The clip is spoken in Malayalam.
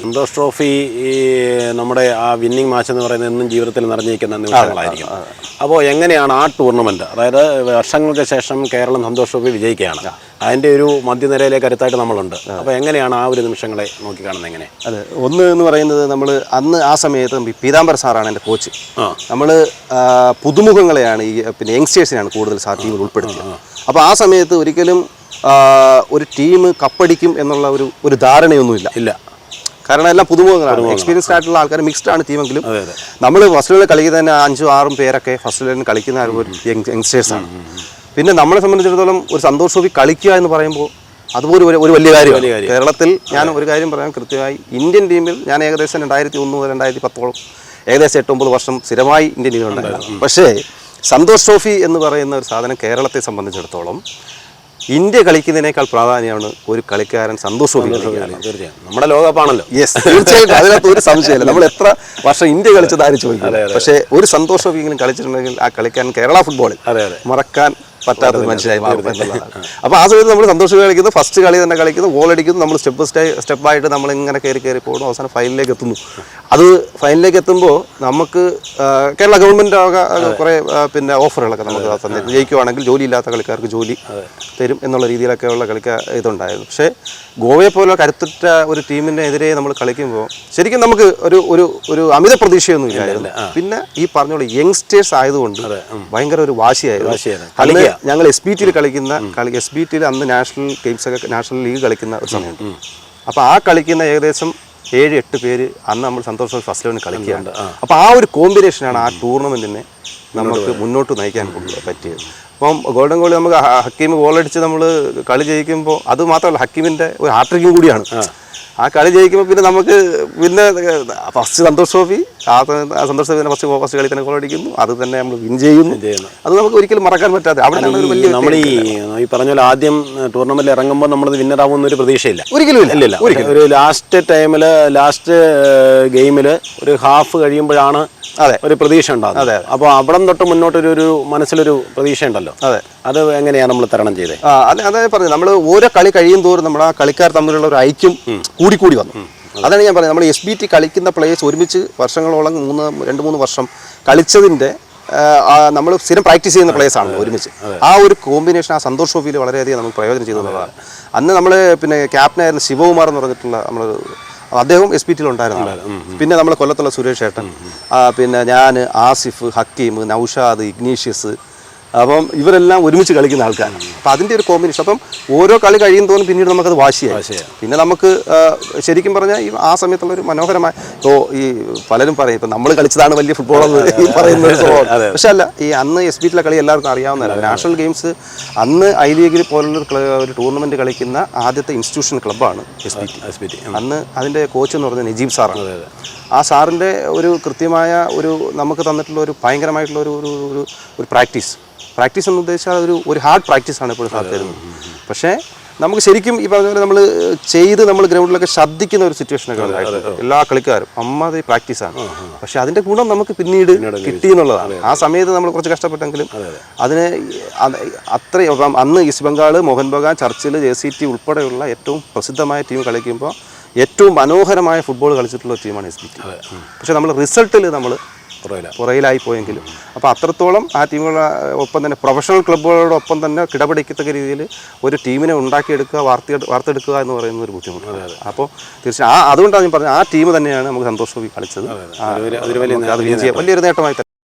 സന്തോഷ് ട്രോഫി ഈ നമ്മുടെ ആ വിന്നിംഗ് മാച്ച് എന്ന് പറയുന്നത് എന്നും ജീവിതത്തിൽ നിറഞ്ഞിരിക്കുന്ന നിമിഷങ്ങളായിരിക്കും. അപ്പോൾ എങ്ങനെയാണ് ആ ടൂർണമെന്റ്? അതായത് വർഷങ്ങൾക്ക് ശേഷം കേരളം സന്തോഷ് ട്രോഫി വിജയിക്കുകയാണ്. അതിന്റെ ഒരു മധ്യനിരയിലെ കരുത്തായിട്ട് നമ്മളുണ്ട്. അപ്പോൾ എങ്ങനെയാണ് ആ ഒരു നിമിഷങ്ങളെ നോക്കിക്കാണുന്നത് എങ്ങനെ? അതെ ഒന്ന് എന്ന് പറയുന്നത് നമ്മൾ അന്ന് ആ സമയത്ത് പീതാംബർ സാറാണ് എന്റെ കോച്ച്. നമ്മൾ പുതുമുഖങ്ങളെയാണ് ഈ പിന്നെ യങ്സ്റ്റേഴ്സിനാണ് കൂടുതൽ സാധ്യതകൾ ഉൾപ്പെടുത്തുന്നത് ഉൾപ്പെടുത്തിയത്. അപ്പോൾ ആ സമയത്ത് ഒരിക്കലും ഒരു ടീം കപ്പടിക്കും എന്നുള്ള ഒരു ഒരു ധാരണയൊന്നുമില്ല. ഇല്ല. കാരണം എല്ലാം പുതുമുഖങ്ങളാണ്. എക്സ്പീരിയൻസ് ആയിട്ടുള്ള ആൾക്കാർ മിക്സ്ഡ് ആണ് ടീമെങ്കിലും നമ്മൾ ഫസ്റ്റ് ലെവലിൽ കളിക്കുന്ന തന്നെ അഞ്ചും ആറും പേരൊക്കെ ഫസ്റ്റ് ലെവലിൽ കളിക്കുന്ന ഒരു യങ്സ്റ്റേഴ്സ് ആണ്. പിന്നെ നമ്മളെ സംബന്ധിച്ചിടത്തോളം ഒരു സന്തോഷ് ട്രോഫി കളിക്കുക എന്ന് പറയുമ്പോൾ അതുപോലെ ഒരു ഒരു വലിയ കാര്യമാണ്. കാര്യം. കേരളത്തിൽ ഞാൻ ഒരു കാര്യം പറയാൻ കൃത്യമായി. ഇന്ത്യൻ ടീമിൽ ഞാൻ ഏകദേശം രണ്ടായിരത്തി ഒന്ന് മുതൽ രണ്ടായിരത്തി പത്തോളം ഏകദേശം എട്ടൊമ്പത് വർഷം സ്ഥിരമായി ഇന്ത്യൻ ടീമിലുണ്ടായിരുന്നു. പക്ഷേ സന്തോഷ് ട്രോഫി എന്ന് പറയുന്ന ഒരു സാധനം കേരളത്തെ സംബന്ധിച്ചിടത്തോളം ഇന്ത്യ കളിക്കുന്നതിനേക്കാൾ പ്രാധാന്യമാണ് ഒരു കളിക്കാരൻ സന്തോഷം തീർച്ചയായും. നമ്മുടെ ലോകകപ്പാണല്ലോ. യെസ് തീർച്ചയായിട്ടും അതിനകത്ത് ഒരു സംശയമില്ല. നമ്മൾ എത്ര വർഷം ഇന്ത്യ കളിച്ചത് ആരും ചോദിക്കും പക്ഷേ ഒരു സന്തോഷമെങ്കിലും കളിച്ചിട്ടുണ്ടെങ്കിൽ ആ കളിക്കാൻ കേരള ഫുട്ബോളിൽ മറക്കാൻ പറ്റാത്ത മനസ്സിലായി അപ്പോൾ ആ. സമയത്ത് നമ്മൾ സന്തോഷം കളിക്കുന്നു ഫസ്റ്റ് കളി തന്നെ കളിക്കുന്നു ഗോൾ അടിക്കുന്നു നമ്മൾ സ്റ്റെപ്പ് സ്റ്റൈ സ്റ്റെപ്പായിട്ട് നമ്മൾ ഇങ്ങനെ കയറി കയറി പോകുന്നു അവസാനം ഫൈനലിലേക്ക് എത്തുന്നു. അത് ഫൈനലിലേക്ക് എത്തുമ്പോൾ നമുക്ക് കേരള ഗവൺമെന്റ് കുറേ പിന്നെ ഓഫറുകളൊക്കെ നമുക്ക് തന്നിരുന്നു ജയിക്കുവാണെങ്കിൽ ജോലിയില്ലാത്ത കളിക്കാർക്ക് ജോലി തരും എന്നുള്ള രീതിയിലൊക്കെ ഉള്ള കളിക്കാർ ഇതുണ്ടായിരുന്നു പക്ഷേ ഗോവയെ പോലെ കരുത്തുറ്റ ഒരു ടീമിനെതിരെ നമ്മൾ കളിക്കുമ്പോൾ ശരിക്കും നമുക്ക് ഒരു ഒരു ഒരു അമിത പ്രതീക്ഷയൊന്നും ഇല്ലായിരുന്നു. പിന്നെ ഈ പറഞ്ഞോളൂ യങ്സ്റ്റേഴ്സ് ആയതുകൊണ്ട് ഭയങ്കര ഒരു വാശിയായിരുന്നു. ഞങ്ങൾ എസ് ബി ടിയിൽ കളിക്കുന്ന കളി എസ് ബി ടിയിൽ അന്ന് നാഷണൽ ഗെയിംസ് ഒക്കെ നാഷണൽ ലീഗ് കളിക്കുന്ന ഒരു സമയമുണ്ട്. അപ്പോൾ ആ കളിക്കുന്ന ഏകദേശം ഏഴ് എട്ട് പേര് അന്ന് നമ്മൾ സന്തോഷം ഫസ്റ്റ് ലെവലിൽ കളിക്കുകയാണ്. അപ്പോൾ ആ. ഒരു കോമ്പിനേഷനാണ് ആ ടൂർണമെന്റിനെ നമുക്ക് മുന്നോട്ട് നയിക്കാൻ പറ്റിയത്. അപ്പം ഗോൾഡൻ ഗോളി നമുക്ക് ഹക്കീം ഗോളടിച്ച് നമ്മൾ കളി ജയിക്കുമ്പോൾ അത് മാത്രമല്ല ഹക്കീമിന്റെ ഒരു ഹാട്രിക്കും കൂടിയാണ്. ആ കളി ജയിക്കുമ്പോൾ പിന്നെ നമുക്ക് പിന്നെ ഫസ്റ്റ് സന്തോഷ് ട്രോഫി ആ സന്തോഷ് ട്രോഫി ഫസ്റ്റ് ഫസ്റ്റ് കളി തന്നെ ഗോൾ അടിക്കുന്നു. അത് തന്നെ നമ്മൾ വിൻ ചെയ്യുന്നു. അത് നമുക്ക് ഒരിക്കലും മറക്കാൻ പറ്റാതെ അവിടെ നമ്മൾ ഈ ഈ പറഞ്ഞ പോലെ ആദ്യം ടൂർണമെന്റിൽ ഇറങ്ങുമ്പോൾ നമ്മൾ വിന്നർ ആവുന്ന ഒരു പ്രതീക്ഷയില്ല. ഒരിക്കലും ഇല്ല. ഒരു ലാസ്റ്റ് ടൈമിൽ ലാസ്റ്റ് ഗെയിമിൽ ഒരു ഹാഫ് കഴിയുമ്പോഴാണ് അതെ. ഒരു പ്രതീക്ഷ ഉണ്ടാകുന്നത് അപ്പോൾ അവിടം തൊട്ട് മുന്നോട്ട് ഒരു മനസ്സിലൊരു പ്രതീക്ഷ ഉണ്ടല്ലോ. അതെ. അത് എങ്ങനെയാണ് നമ്മൾ തരണം ചെയ്തത് ആ അതെ അതെ പറഞ്ഞു നമ്മൾ ഓരോ കളി കഴിയും തോറും നമ്മൾ ആ കളിക്കാർ തമ്മിലുള്ള ഒരു ഐക്യം കൂടിക്കൂടി കൂടി വന്നു. അതാണ് ഞാൻ പറയുന്നത് നമ്മൾ എസ് ബി ടി കളിക്കുന്ന പ്ലേയേഴ്സ് ഒരുമിച്ച് വർഷങ്ങളോളം മൂന്ന് രണ്ട് മൂന്ന് വർഷം കളിച്ചതിന്റെ നമ്മൾ സ്ഥിരം പ്രാക്ടീസ് ചെയ്യുന്ന പ്ലേയേഴ്സ് ആണല്ലോ ഒരുമിച്ച്. ആ ഒരു കോമ്പിനേഷൻ ആ സന്തോഷ് ട്രോഫിയിൽ വളരെയധികം നമുക്ക് പ്രയോജനം ചെയ്തെന്നുള്ളതാണ് അന്ന് നമ്മൾ പിന്നെ ക്യാപ്റ്റനായിരുന്ന ശിവകുമാർ എന്ന് പറഞ്ഞിട്ടുള്ള നമ്മൾ അദ്ദേഹം എസ് പി ടിയിൽ ഉണ്ടായിരുന്നു. പിന്നെ നമ്മൾ കൊല്ലത്തുള്ള സുരേഷ് ഏട്ടൻ. പിന്നെ ഞാൻ ആസിഫ് ഹക്കീം നൌഷാദ് ഇഗ്നീഷ്യസ് അപ്പം ഇവരെല്ലാം ഒരുമിച്ച് കളിക്കുന്ന ആൾക്കാരാണ്. അപ്പം അതിന്റെ ഒരു കോമ്പിനേഷൻ അപ്പം ഓരോ കളി കഴിയും തോന്നും പിന്നീട് നമുക്കത് വാശിയായി. പിന്നെ നമുക്ക് ശരിക്കും പറഞ്ഞാൽ ഈ ആ സമയത്തുള്ള ഒരു മനോഹരമായ ഇപ്പോൾ ഈ പലരും പറയും ഇപ്പം നമ്മൾ കളിച്ചതാണ് വലിയ ഫുട്ബോൾ എന്ന് പറയുന്നത് പറയുന്ന ഒരു സ്വഭാവം. പക്ഷെ അല്ല ഈ അന്ന് എസ് ബി ടിയിലെ കളി എല്ലാവർക്കും അറിയാവുന്നതല്ല. നാഷണൽ ഗെയിംസ് അന്ന് ഐ ലീഗിൽ പോലുള്ള ഒരു ടൂർണമെന്റ് കളിക്കുന്ന ആദ്യത്തെ institution ക്ലബ്ബാണ് S B T S B T അന്ന് അതിന്റെ കോച്ച് എന്ന് പറഞ്ഞത് നജീബ് സാറാണ്. ആ സാറിന്റെ ഒരു കൃത്യമായ ഒരു നമുക്ക് തന്നിട്ടുള്ള ഒരു ഭയങ്കരമായിട്ടുള്ള ഒരു ഒരു പ്രാക്ടീസ് പ്രാക്ടീസ് എന്ന് ഉദ്ദേശിച്ചാൽ ഒരു ഒരു ഹാർഡ് പ്രാക്ടീസാണ് എപ്പോഴും സാർ തരുന്നത്. പക്ഷേ നമുക്ക് ശരിക്കും ഈ പറഞ്ഞ പോലെ നമ്മൾ ചെയ്ത് നമ്മൾ ഗ്രൗണ്ടിലൊക്കെ ശ്രദ്ധിക്കുന്ന ഒരു സിറ്റുവേഷനൊക്കെ ഉണ്ടായിരുന്നു എല്ലാ കളിക്കാരും അമ്മാതിരി പ്രാക്ടീസാണ് പക്ഷെ അതിന്റെ ഗുണം നമുക്ക് പിന്നീട് കിട്ടി എന്നുള്ളതാണ്. ആ സമയത്ത് നമ്മൾ കുറച്ച് കഷ്ടപ്പെട്ടെങ്കിലും അതിന് അത് അത്രയും അന്ന് East Bengal Mohun Bagan Churchill J C T ഉൾപ്പെടെയുള്ള ഏറ്റവും പ്രസിദ്ധമായ ടീം കളിക്കുമ്പോൾ ഏറ്റവും മനോഹരമായ ഫുട്ബോൾ കളിച്ചിട്ടുള്ള ടീമാണ് എസ് ബി ടി. പക്ഷെ നമ്മൾ റിസൾട്ടിൽ നമ്മൾ പുറയിലായി പോയെങ്കിലും അപ്പോൾ അത്രത്തോളം ആ ടീമുകളെ ഒപ്പം തന്നെ പ്രൊഫഷണൽ ക്ലബ്ബുകളോടൊപ്പം തന്നെ കിടപിടിക്കത്തക്ക രീതിയിൽ ഒരു ടീമിനെ ഉണ്ടാക്കിയെടുക്കുക വാർത്ത വാർത്തെടുക്കുക എന്ന് പറയുന്ന ഒരു ബുദ്ധിമുട്ടാണ്. അപ്പോൾ തീർച്ചയായും ആ അതുകൊണ്ടാണ് ഞാൻ പറഞ്ഞത് ആ ടീം തന്നെയാണ് നമുക്ക് സന്തോഷമായി കളിച്ചത്. വലിയൊരു നേട്ടമായി